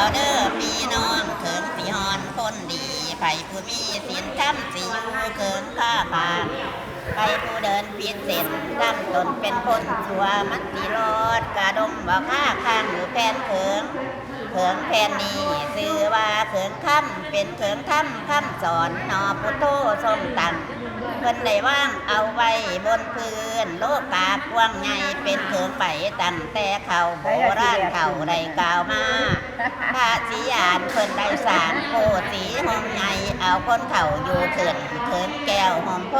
เอาเด้อพี่น้องเขินสีฮอนคนดีไผผู้มีศีลธรรมสิอยู่เขินผ้าผานใครผู้เดินผิดเส้นทำตนเป็นคนชัวมันสิรอดกระดมบ่ค่าข้างหรือแฟนเขิงเขิงแฟนนี้ชื่อว่าเขิงค่ำเป็นเขิงถ้ำค่ำสอนนอพุทโธทรงตังเพิ่นได้ว่างเอาไว้บนพื้นโลกากว้างใหญ่เป็นเถิงไปตั้งแต่เขาโบราณเขาได้กล่าวมา พระสียานเพิ่นได้สร้างโพสีหอมใหญ่เอาคนเขาอยู่ขึ้นเถิงแก้วหอมโพ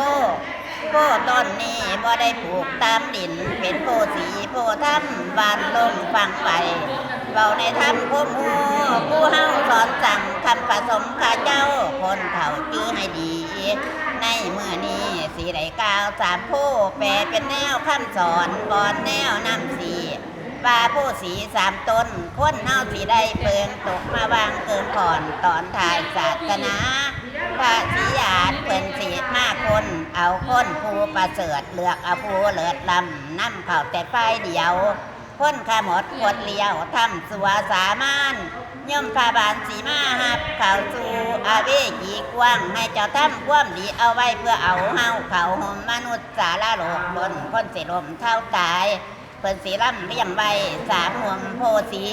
โพต้นนี้บ่ได้ปลูกตามดิน เป็นโพสีโพถ้ำบานลงฟังไปเบาในถ้ำผู้มูผู้เฮาสอนสั่งคำผสมข้าเจ้าคนเขาจื้อให้ดี ในเมื่อนี้สีได้กาวสามผู้แปลเป็นแนวคำสอนบอนแนวนำสี ว่าผู้สีสามตนคนเน่าสีได้เปิงตกมาวางเกินก่อนตอนถ่ายศาสนาพระสียานเปินสีมากคน เอาคนผู้ประเสริฐเลือกเอาผู้เลิศลำนำเข่าแต่ไฟเดียวพ้นขมดขวดเลี้ยวทำสัวสามานย่อมพาบานสีมาหับเข่าสู่อาเวจีกว้างให้เจ้าทำความดีเอาไว้เพื่อเอาเฮาเข่าหมมนุษย์สาระโลกบนคนเสิลมเท่าตาย เพิ่นสีล่ำเลี้ยงไว้สามห่วงโพสี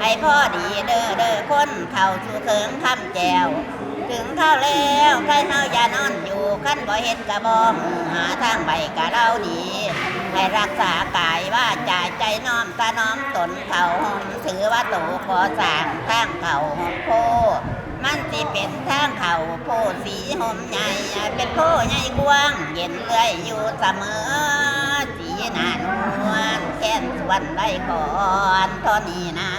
ให้พ่อดีเด้อเด้อคนเข่าสู่เถิงคำแจว ถึงเข้าแล้วใครเฮาอย่านอนอยู่ขั้นบ่เห็นกระบองหาทางไปกะเราดี ให้รักษากายว่าจาใจน้อมตาน้อมตนเขาหอมถือว่าโตขอสร้างทางเขาหอมโพมันสิเป็นทางเขาโพสีหอมใหญ่เป็นโพใหญ่กว้างเย็นเลื่อยอยู่เสมอ วันไว้ก่อนตอนนี้นะ